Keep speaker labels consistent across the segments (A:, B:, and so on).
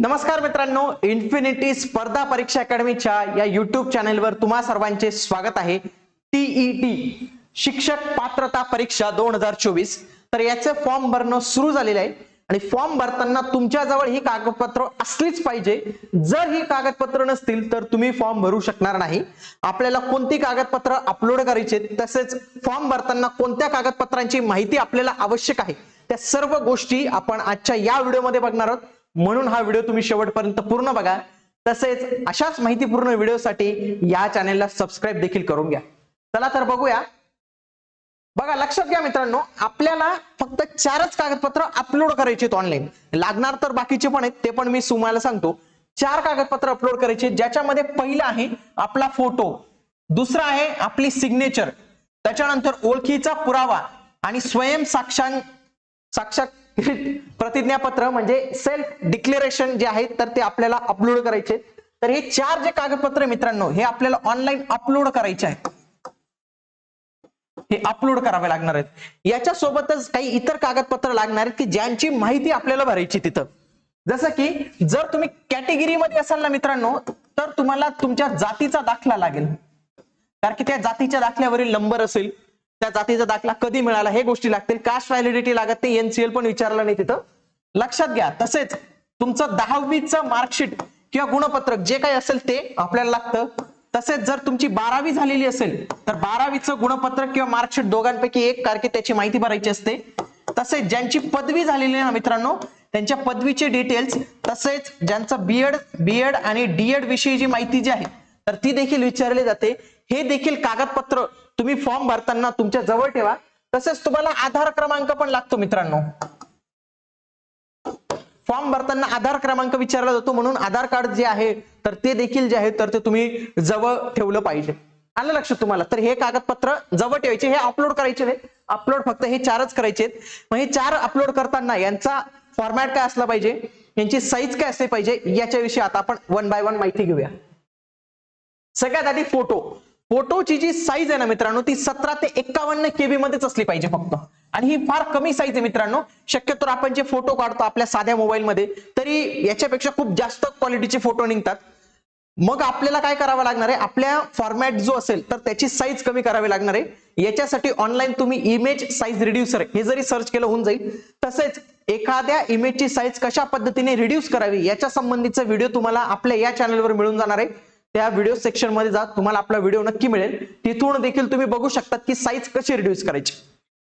A: नमस्कार मित्रांनो इन्फिनिटी स्पर्धा परीक्षा अकॅडमीच्या या युट्यूब चॅनेलवर तुम्हा सर्वांचे स्वागत आहे. टीईटी शिक्षक पात्रता परीक्षा दोन हजार चोवीस. तर याचे फॉर्म भरणं सुरू झालेलं आहे. आणि फॉर्म भरताना तुमच्याजवळ ही कागदपत्र असलीच पाहिजे. जर ही कागदपत्र नसतील तर तुम्ही फॉर्म भरू शकणार नाही. आपल्याला कोणती कागदपत्र अपलोड करायची तसेच फॉर्म भरताना कोणत्या कागदपत्रांची माहिती आपल्याला आवश्यक आहे त्या सर्व गोष्टी आपण आजच्या या व्हिडिओमध्ये बघणार आहोत. म्हणून हा व्हिडिओ तुम्ही शेवटपर्यंत पूर्ण बघा. तसेच अशाच माहितीपूर्ण व्हिडिओसाठी या चॅनेलला सबस्क्राईब देखील करून घ्या. चला तर बघूया. बघा लक्षात घ्या मित्रांनो आपल्याला फक्त चारच कागदपत्र अपलोड करायचे आहेत ऑनलाईन लागणार तर बाकीचे पण आहेत ते पण मी तुम्हाला सांगतो. चार कागदपत्र अपलोड करायचे ज्याच्यामध्ये पहिलं आहे आपला फोटो दुसरा आहे आपली सिग्नेचर त्याच्यानंतर ओळखीचा पुरावा आणि स्वयं साक्षां साक्षात प्रतिज्ञापत्र म्हणजे सेल्फ डिक्लेरेशन जे आहे तर ते आपल्याला अपलोड करायचे. तर हे चार जे कागदपत्र मित्रांनो हे आपल्याला ऑनलाईन अपलोड करायचे आहेत. हे अपलोड करावे लागणार आहेत. याच्या सोबतच काही इतर कागदपत्र लागणार आहेत की ज्यांची माहिती आपल्याला भरायची तिथं. जसं की जर तुम्ही कॅटेगरीमध्ये असाल ना मित्रांनो तर तुम्हाला तुमच्या जातीचा दाखला लागेल. कारण की त्या जातीच्या दाखल्यावरील नंबर असेल. त्या जातीचा दाखला कधी मिळाला हे गोष्टी लागतील. कास्ट व्हॅलिडिटी लागत नाही. एनसीएल पण विचारलं नाही तिथं. लक्षात घ्या. तसेच तुमचं दहावीचं मार्कशीट किंवा गुणपत्रक जे काही असेल ते आपल्याला लागतं. तसेच जर तुमची बारावी झालेली असेल तर बारावीचं गुणपत्रक किंवा मार्कशीट दोघांपैकी एक कारखे त्याची माहिती भरायची असते. तसेच ज्यांची पदवी झालेली आहे ना मित्रांनो त्यांच्या पदवीचे डिटेल्स तसेच ज्यांचं बीएड बीएड आणि डीएड विषयी जी माहिती जी आहे तर ती देखील विचारली जाते. हे देखील कागदपत्र तुम्ही फॉर्म भरताना तुमच्या जवळ ठेवा. तसेच तुम्हाला आधार क्रमांक पण लागतो मित्रांनो. फॉर्म भरताना आधार क्रमांक विचारला जातो म्हणून आधार कार्ड जे आहे तर ते देखील जे आहे तर ते तुम्ही जवळ ठेवलं पाहिजे. आलं लक्षात तुम्हाला? तर हे कागदपत्र जवळ ठेवायचे हे अपलोड करायचे नाही. अपलोड फक्त हे चारच करायचे आहेत. मग हे चार अपलोड करताना यांचा फॉर्मॅट काय असला पाहिजे? यांची साईज काय असली पाहिजे? याच्याविषयी आता आपण वन बाय वन माहिती घेऊया. सगळ्यात आधी फोटो फोटोची जी साईज आहे ना मित्रांनो ती सतरा ते एक्कावन्न केबी मध्येच असली पाहिजे फक्त. आणि ही फार कमी साईज आहे मित्रांनो. शक्यतो आपण जे फोटो काढतो आपल्या साध्या मोबाईलमध्ये तरी याच्यापेक्षा खूप जास्त क्वालिटीचे फोटो निघतात. मग आपल्याला काय करावं लागणार आहे? आपल्या फॉर्मॅट जो असेल तर त्याची साईज कमी करावी लागणार आहे. याच्यासाठी ऑनलाईन तुम्ही इमेज साईज रिड्युसर हे जरी सर्च केलं होऊन जाईल. तसेच एखाद्या इमेजची साईज कशा पद्धतीने रिड्यूस करावी याच्या संबंधीचा व्हिडिओ तुम्हाला आपल्या या चॅनलवर मिळून जाणार आहे. त्या व्हिडिओ सेक्शनमध्ये जा तुम्हाला आपला व्हिडिओ नक्की मिळेल. तिथून देखील तुम्ही बघू शकतात की साईज कशी रिड्यूस करायची.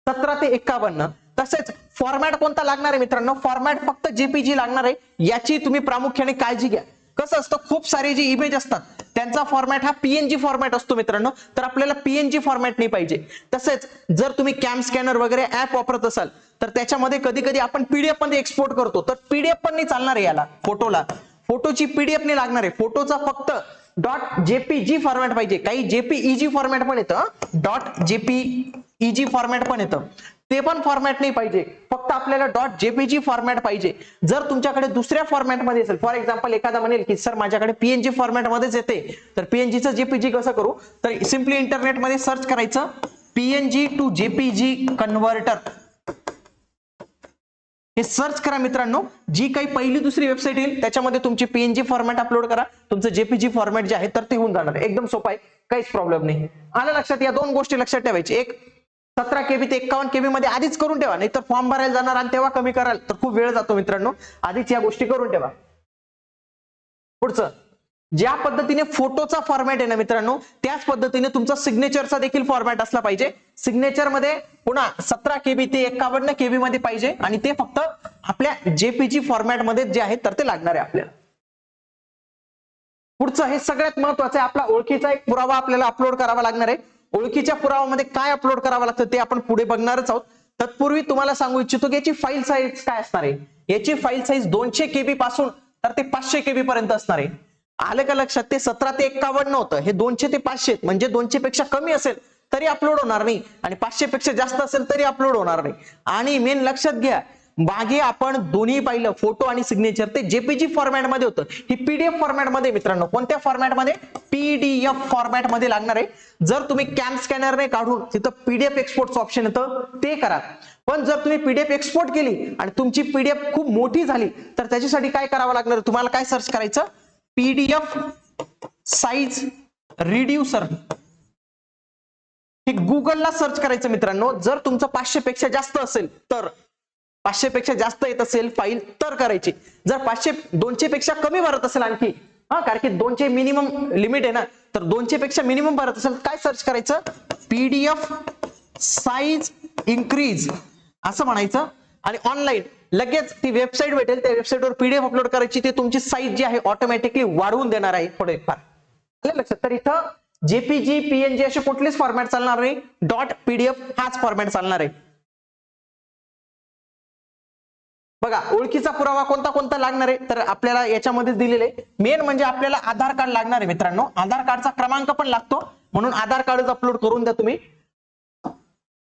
A: सतरा ते एक्कावन्न तसेच फॉर्मॅट कोणता लागणार आहे मित्रांनो? फॉर्मॅट फक्त जेपीजी लागणार आहे. याची तुम्ही प्रामुख्याने काळजी घ्या. कसं असतं खूप सारे जे इमेज असतात त्यांचा फॉर्मॅट हा पीएनजी फॉर्मॅट असतो मित्रांनो. तर आपल्याला पीएनजी फॉर्मॅट नाही पाहिजे. तसेच जर तुम्ही कॅम स्कॅनर वगैरे ऍप वापरत असाल तर त्याच्यामध्ये कधी कधी आपण पीडीएफमध्ये एक्सपोर्ट करतो. तर पीडीएफ पण नाही चालणार आहे याला फोटोला फोटोची पीडीएफ नाही लागणार आहे. फोटोचा फक्त डॉट जेपीजी फॉर्मॅट पाहिजे. काही जेपीईजी फॉर्मॅट पण येतं. डॉट जेपीईजी फॉर्मॅट पण येतं. ते पण फॉर्मॅट नाही पाहिजे. फक्त आपल्याला डॉट जेपीजी फॉर्मॅट पाहिजे. जर तुमच्याकडे दुसऱ्या फॉर्मॅटमध्ये असेल फॉर एक्झाम्पल एखादा म्हणेल की सर माझ्याकडे पीएनजी फॉर्मॅटमध्येच येते. तर पीएनजीचं जेपीजी कसं करू? तर सिम्पली इंटरनेटमध्ये सर्च करायचं. पीएनजी टू जेपीजी कन्व्हर्टर हे सर्च करा मित्रांनो. जी काही पहिली दुसरी वेबसाईट येईल त्याच्यामध्ये तुमची पीएनजी फॉर्मॅट अपलोड करा. तुमचं जेपीजी फॉर्मॅट जे आहे तर ते होऊन जाणार. एकदम सोपं आहे. काहीच प्रॉब्लेम नाही. आलं लक्षात? या दोन गोष्टी लक्षात ठेवायची. एक सतरा केबी ते एक्कावन्न केबी मध्ये आधीच करून ठेवा. नाही तर फॉर्म भरायला जाणार आणि तेव्हा कमी कराल. तर खूप वेळ जातो मित्रांनो. आधीच या गोष्टी करून ठेवा. पुढचं. ज्या पद्धतीने फोटोचा फॉर्मॅट आहे ना मित्रांनो त्याच पद्धतीने तुमचा सिग्नेचरचा देखील फॉर्मॅट असला पाहिजे. सिग्नेचरमध्ये पुन्हा सतरा केबी ते एकावन्न केबी मध्ये पाहिजे आणि ते फक्त आपल्या जेपीजी फॉर्मॅटमध्ये जे आहे तर ते लागणार आहे आपल्याला पुढचं हे सगळ्यात महत्वाचं आहे. आपला ओळखीचा एक पुरावा आपल्याला अपलोड करावा लागणार आहे. ओळखीच्या पुरावामध्ये काय अपलोड करावं लागतं ते आपण पुढे बघणारच आहोत. तत्पूर्वी तुम्हाला सांगू इच्छितो की याची फाईल साईज काय असणार आहे? याची फाईल साईज दोनशे केबी पासून तर ते पाचशे केबी पर्यंत असणार आहे. आलं का लक्षात? ते सतरा ते एक्कावन्न होतं. हे दोनशे ते पाचशे म्हणजे दोनशे पेक्षा कमी असेल तरी अपलोड होणार नाही. आणि पाचशे पेक्षा जास्त असेल तरी अपलोड होणार नाही. आणि मेन लक्षात घ्या मागे आपण दोन्ही पाहिलं फोटो आणि सिग्नेचर ते जेपीजी फॉर्मॅटमध्ये होतं. ही पीडीएफ फॉर्मॅटमध्ये मित्रांनो. कोणत्या फॉर्मॅटमध्ये पीडीएफ फॉर्मॅटमध्ये लागणार आहे. जर तुम्ही कॅम स्कॅनरने काढून तिथं पीडीएफ एक्सपोर्टचं ऑप्शन येतं ते करा. पण जर तुम्ही पीडीएफ एक्सपोर्ट केली आणि तुमची पीडीएफ खूप मोठी झाली तर त्याच्यासाठी काय करावं लागणार? तुम्हाला काय सर्च करायचं? PDF size reducer. हे गुगलला सर्च करायचं मित्रांनो. जर तुमचं पाचशे पेक्षा जास्त असेल तर पाचशे पेक्षा जास्त येत असेल फाईल तर करायची. जर पाचशे दोनशे पेक्षा कमी भरत असेल आणखी हा कारण की दोनशे मिनिमम लिमिट आहे ना तर दोनशे पेक्षा मिनिमम भरत असेल काय सर्च करायचं? पीडीएफ साईज इन्क्रीज असं म्हणायचं. आणि ऑनलाईन लगेच ती वेबसाईट भेटेल त्या वेबसाईटवर पीडीएफ अपलोड करायची ते तुमची साईज जी आहे ऑटोमॅटिकली वाढवून देणार आहे थोडेफार लक्षात? तर इथं जेपीजी पीएनजी असे कुठलेच फॉर्मॅट चालणार नाही. डॉट पीडीएफ हाच फॉर्मॅट चालणार आहे. बघा ओळखीचा पुरावा कोणता कोणता लागणार आहे? तर आपल्याला याच्यामध्ये दिलेले. मेन म्हणजे आपल्याला आधार कार्ड लागणार आहे मित्रांनो. आधार कार्डचा क्रमांक पण लागतो. म्हणून आधार कार्डच अपलोड करून द्या तुम्ही.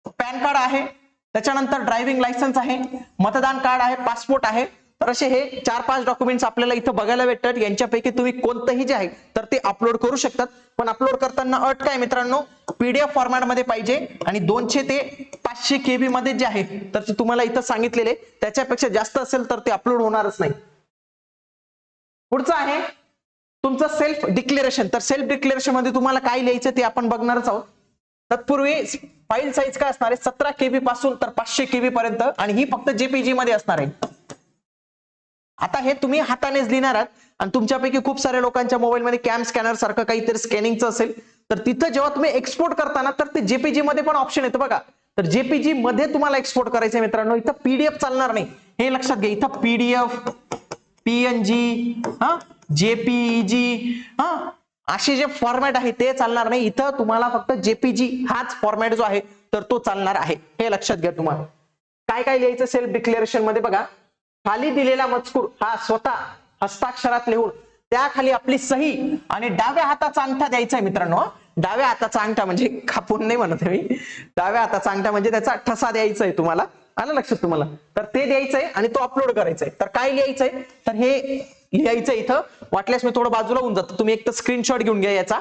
A: पॅन कार्ड आहे. त्याच्यानंतर ड्रायव्हिंग लायसन्स आहे मतदान कार्ड आहे पासपोर्ट आहे. तर असे हे चार पाच डॉक्युमेंट्स आपल्याला इथं बघायला भेटतात. यांच्यापैकी तुम्ही कोणतंही जे आहे तर ते अपलोड करू शकतात. पण अपलोड करताना अट काय मित्रांनो? पीडीएफ फॉर्मॅटमध्ये पाहिजे आणि दोनशे ते पाचशे केबी मध्ये जे आहे तर ते तुम्हाला इथं सांगितलेले. त्याच्यापेक्षा जास्त असेल तर ते अपलोड होणारच नाही. पुढचं आहे तुमचं सेल्फ डिक्लेरेशन तर सेल्फ डिक्लेरेशनमध्ये तुम्हाला काय लिहायचं ते आपण बघणारच आहोत. तत्पूर्वी फाईल साईज काय असणार आहे? सतरा केबी पासून तर पाचशे केबी पर्यंत आणि ही फक्त जेपीजी मध्ये असणार आहे. आता हे तुम्ही हातानेच लिहिणार आहात आणि तुमच्यापैकी खूप साऱ्या लोकांच्या मोबाईलमध्ये कॅम स्कॅनर सारखं काहीतरी स्कॅनिंगचं असेल तर तिथं जेव्हा तुम्ही एक्सपोर्ट करताना तर ते जेपीजी मध्ये पण ऑप्शन येतं बघा. तर जेपीजी मध्ये तुम्हाला एक्सपोर्ट करायचं मित्रांनो. इथं पीडीएफ चालणार नाही. हे लक्षात घ्या इथं पीडीएफ पीएनजी हा जेपीजी हा असे जे फॉर्मॅट आहे ते चालणार नाही. इथं तुम्हाला फक्त जेपीजी हाच फॉर्मॅट जो आहे तर तो चालणार आहे. हे लक्षात घ्या तुम्हाला काय काय लिहायचं सेल्फ डिक्लेरेशनमध्ये बघा. खाली दिलेला मजकूर हा स्वतः हस्ताक्षरात लिहून त्याखाली आपली सही आणि डाव्या हाताचा अंगठा द्यायचा आहे मित्रांनो डाव्या हाताचा अंगठा म्हणजे खापून नाही म्हणत मी. डाव्या हाताचा अंगठा म्हणजे त्याचा ठसा द्यायचा आहे तुम्हाला. आलं लक्षात तुम्हाला? तर ते द्यायचंय आणि तो अपलोड करायचा आहे तर काय लिहायचंय? तर हे लिहायचं इथं. वाटल्यास मी थोडं बाजूला होऊन जातो. तुम्ही एक तर स्क्रीनशॉट घेऊन घ्या याचा.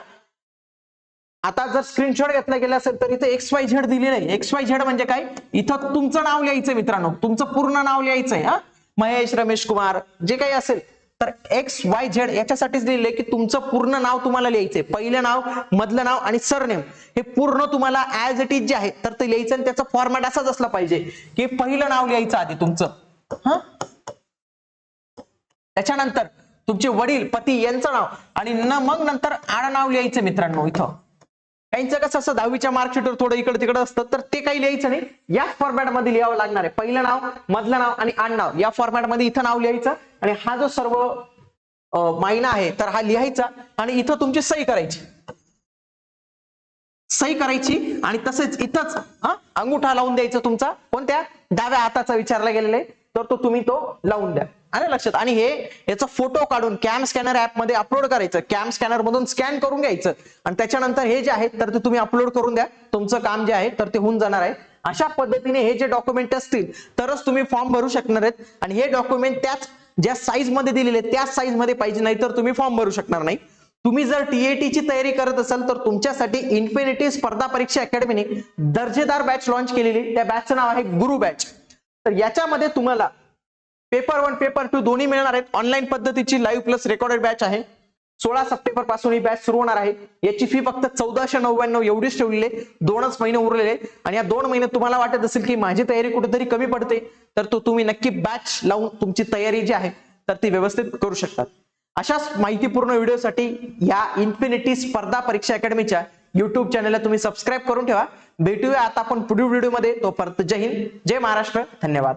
A: आता जर स्क्रीनशॉट घेतला गेला असेल तर इथं एक्स वाय झेड दिलेलं आहे एक्स वाय झेड म्हणजे काय? इथं तुमचं नाव लिहायचं मित्रांनो. तुमचं पूर्ण नाव लिहायचंय हा? महेश रमेश कुमार जे काही असेल. तर एक्स वाय झेड याच्यासाठीच लिहिले की तुमचं पूर्ण नाव तुम्हाला लिहायचंय. पहिलं नाव मधलं नाव आणि सरनेम. हे पूर्ण तुम्हाला ऍज इट इज जे आहे तर ते लिहायचं आणि त्याचा फॉर्मॅट असाच असला पाहिजे की पहिलं नाव लिहायचं आधी तुमचं. हा? त्याच्यानंतर तुमचे वडील पती यांचं नाव आणि न मग नंतर आडनाव लिहायचं मित्रांनो इथं. काहींचं कसं असं दहावीच्या मार्कशीटवर थोडं इकडे तिकडे असतं तर ते काही लिहायचं नाही. या फॉर्मॅटमध्ये लिहावं लागणार आहे. पहिलं नाव मधलं नाव आणि आडनाव. या फॉर्मॅटमध्ये इथं नाव लिहायचं आणि हा जो सर्व मायना आहे तर हा लिहायचा आणि इथं तुमची सही करायची. सही करायची आणि तसेच इथंच हा अंगुठा लावून द्यायचा तुमचा. कोणत्या? डाव्या हाताचा विचारला गेलेला आहे तर तो तुम्ही तो लावून द्या. अरे लक्षात. आणि हे याचा फोटो काढून कॅम स्कॅनर ऍपमध्ये अपलोड करायचं. कॅम स्कॅनर मधून स्कॅन करून घ्यायचं. आणि त्याच्यानंतर हे जे आहे तर ते तुम्ही अपलोड करून द्या. तुमचं काम जे आहे तर ते होऊन जाणार आहे. अशा पद्धतीने हे जे डॉक्युमेंट असतील तरच तुम्ही फॉर्म भरू शकणार आहेत. आणि हे डॉक्युमेंट त्याच ज्या साईजमध्ये दिलेले आहेत, त्याच साईजमध्ये पाहिजे नाही तर तुम्ही फॉर्म भरू शकणार नाही. तुम्ही जर टीएटी ची तयारी करत असाल तर तुमच्यासाठी इन्फिनिटी स्पर्धा परीक्षा अकॅडमीने दर्जेदार बॅच लॉन्च केलेली त्या बॅचचं नाव आहे गुरु बॅच तर याच्यामध्ये तुम्हाला पेपर वन पेपर टू दोन्ही मिळणार आहेत. ऑनलाईन पद्धतीची लाईव्ह प्लस रेकॉर्डेड बॅच आहे. सोळा सप्टेंबरपासून ही बॅच सुरू होणार आहे. याची फी फक्त चौदाशे नव्याण्णव एवढीच ठेवलेली आहे. दोनच महिने उरलेले आणि या दोन महिन्यात तुम्हाला वाटत असेल की माझी तयारी कुठेतरी कमी पडते तर तो तुम्ही नक्की बॅच लावून तुमची तयारी जी आहे तर ती व्यवस्थित करू शकतात. अशाच माहितीपूर्ण व्हिडिओसाठी या इन्फिनिटी स्पर्धा परीक्षा अकॅडमीच्या युट्यूब चॅनलला तुम्ही सबस्क्राईब करून ठेवा. भेटूया आता आपण पुढील व्हिडिओमध्ये तोपर्यंत जय हिंद जय महाराष्ट्र. धन्यवाद.